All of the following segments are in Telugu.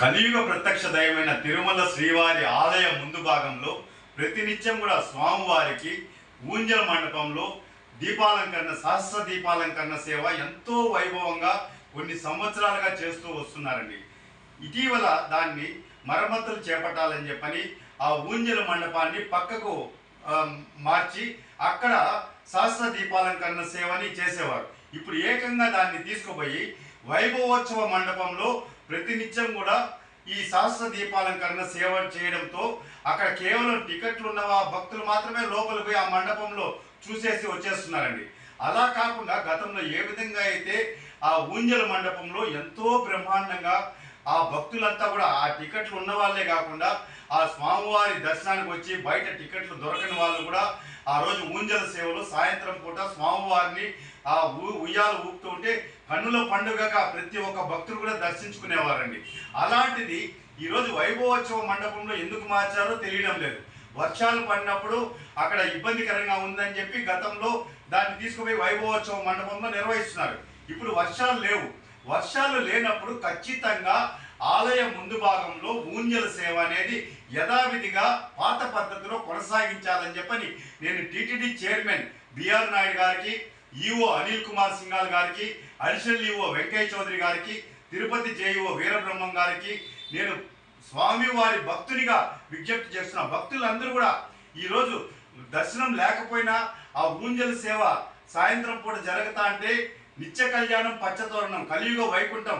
కలియుగ ప్రత్యక్ష దైవమైన తిరుమల శ్రీవారి ఆలయ ముందు భాగంలో ప్రతినిత్యం కూడా స్వామివారికి ఊంజల మండపంలో దీపాలంకరణ సహస్ర దీపాలంకరణ సేవ ఎంతో వైభవంగా కొన్ని సంవత్సరాలుగా చేస్తూ వస్తున్నారండి. ఇటీవల దాన్ని మరమ్మతులు చేపట్టాలని చెప్పని ఆ ఊంజల మండపాన్ని పక్కకు మార్చి అక్కడ సహస్ర దీపాలంకరణ సేవని చేసేవారు. ఇప్పుడు ఏకంగా దాన్ని తీసుకుపోయి వైభవోత్సవ మండపంలో ప్రతినిత్యం కూడా ఈ సహస్ర దీపాలంకరణ సేవ చేయడంతో అక్కడ కేవలం టికెట్లు ఉన్న భక్తులు మాత్రమే లోపలికి పోయి ఆ మండపంలో చూసేసి వచ్చేస్తున్నారండి. అలా కాకుండా గతంలో ఏ విధంగా అయితే ఆ ఊంజల మండపంలో ఎంతో బ్రహ్మాండంగా ఆ భక్తులంతా కూడా ఆ టికెట్లు ఉన్న వాళ్ళే కాకుండా ఆ స్వామివారి దర్శనానికి వచ్చి బయట టికెట్లు దొరకని వాళ్ళు కూడా ఆ రోజు ఊంజల సేవలు సాయంత్రం పూట స్వామివారిని ఆ ఊ ఉయ్యాలు ఊపుతూ ఉంటే కన్నుల పండుగగా ప్రతి ఒక్క భక్తులు కూడా దర్శించుకునేవారండి. అలాంటిది ఈరోజు వైభవోత్సవ మండపంలో ఎందుకు మార్చారో తెలియడం లేదు. వర్షాలు పడినప్పుడు అక్కడ ఇబ్బందికరంగా ఉందని చెప్పి గతంలో దాన్ని తీసుకుపోయి వైభవోత్సవ మండపంలో నిర్వహిస్తున్నారు. ఇప్పుడు వర్షాలు లేవు. వర్షాలు లేనప్పుడు ఖచ్చితంగా ఆలయ ముందు భాగంలో ఊంజల సేవ అనేది యథావిధిగా పాత పద్ధతిలో కొనసాగించాలని చెప్పని నేను టీటీడీ చైర్మన్ బిఆర్ నాయుడు గారికి ఈఓ అనిల్ కుమార్ సింగాల్ గారికి అడిషనల్ ఈఓ వెంకయ్య చౌదరి గారికి తిరుపతి జేఈఓ వీరబ్రహ్మం గారికి నేను స్వామివారి భక్తునిగా విజ్ఞప్తి చేస్తున్న భక్తులందరూ కూడా ఈరోజు దర్శనం లేకపోయినా ఆ ఊంజల సేవ సాయంత్రం పూట జరుగుతా అంటే నిత్య కళ్యాణం పచ్చతోరణం కలియుగ వైకుంఠం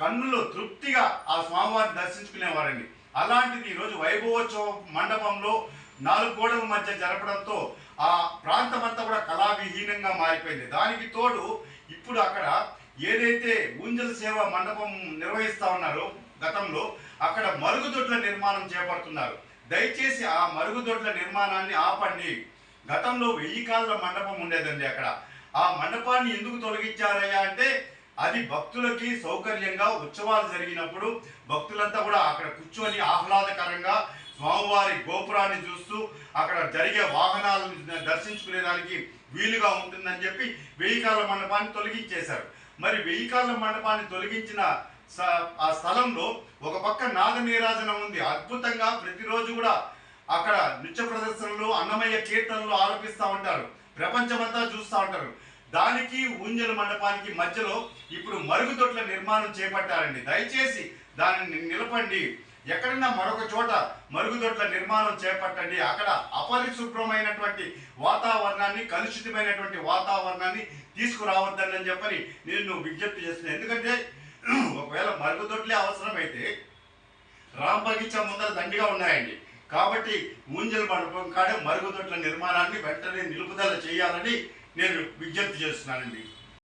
కన్నులో తృప్తిగా ఆ స్వామివారిని దర్శించుకునేవారండి. అలాంటిది ఈరోజు వైభవోత్సవ మండపంలో నాలుగు గోడల మధ్య జరపడంతో ఆ ప్రాంతం అంతా కూడా కళావిహీనంగా మారిపోయింది. దానికి తోడు ఇప్పుడు అక్కడ ఏదైతే ఊంజల సేవ మండపం నిర్వహిస్తా ఉన్నారో గతంలో అక్కడ మరుగుదొడ్ల నిర్మాణం చేపడుతున్నారు. దయచేసి ఆ మరుగుదొడ్ల నిర్మాణాన్ని ఆపండి. గతంలో వెయ్యి కాళ్ళ మండపం ఉండేదండి అక్కడ. ఆ మండపాన్ని ఎందుకు తొలగించారయ్యా అంటే అది భక్తులకి సౌకర్యంగా ఉత్సవాలు జరిగినప్పుడు భక్తులంతా కూడా అక్కడ కూర్చొని ఆహ్లాదకరంగా స్వామివారి గోపురాన్ని చూస్తూ అక్కడ జరిగే వాహనాలను దర్శించుకునేదానికి వీలుగా ఉంటుందని చెప్పి వెయ్యి కాళ్ళ మండపాన్ని తొలగించేశారు. మరి వెయ్యి కాళ్ళ మండపాన్ని తొలగించిన స- ఆ స్థలంలో ఒక పక్క నాగ నీరాజనం ఉంది. అద్భుతంగా ప్రతిరోజు కూడా అక్కడ నృత్య ప్రదర్శనలు అన్నమయ్య కీర్తనలు ఆరోపిస్తూ ఉంటారు. ప్రపంచమంతా చూస్తూ ఉంటారు. దానికి ఊంజల మండపానికి మధ్యలో ఇప్పుడు మరుగుదొడ్ల నిర్మాణం చేపట్టారండి. దయచేసి దానిని నిలపండి. ఎక్కడన్నా మరొక చోట మరుగుదొడ్ల నిర్మాణం చేపట్టండి. అక్కడ అపరిశుభ్రమైనటువంటి వాతావరణాన్ని కలుషితమైనటువంటి వాతావరణాన్ని తీసుకురావద్దని చెప్పని నేను విజ్ఞప్తి చేస్తున్నాను. ఎందుకంటే ఒకవేళ మరుగుదొడ్లే అవసరమైతే రామ్ బగీచా ముందర దండిగా ఉన్నాయండి. కాబట్టి ముంజల మండపం కాడే మరుగుదొడ్ల నిర్మాణాన్ని వెంటనే నిలుపుదల చేయాలని నేను విజ్ఞప్తి చేస్తున్నానండి.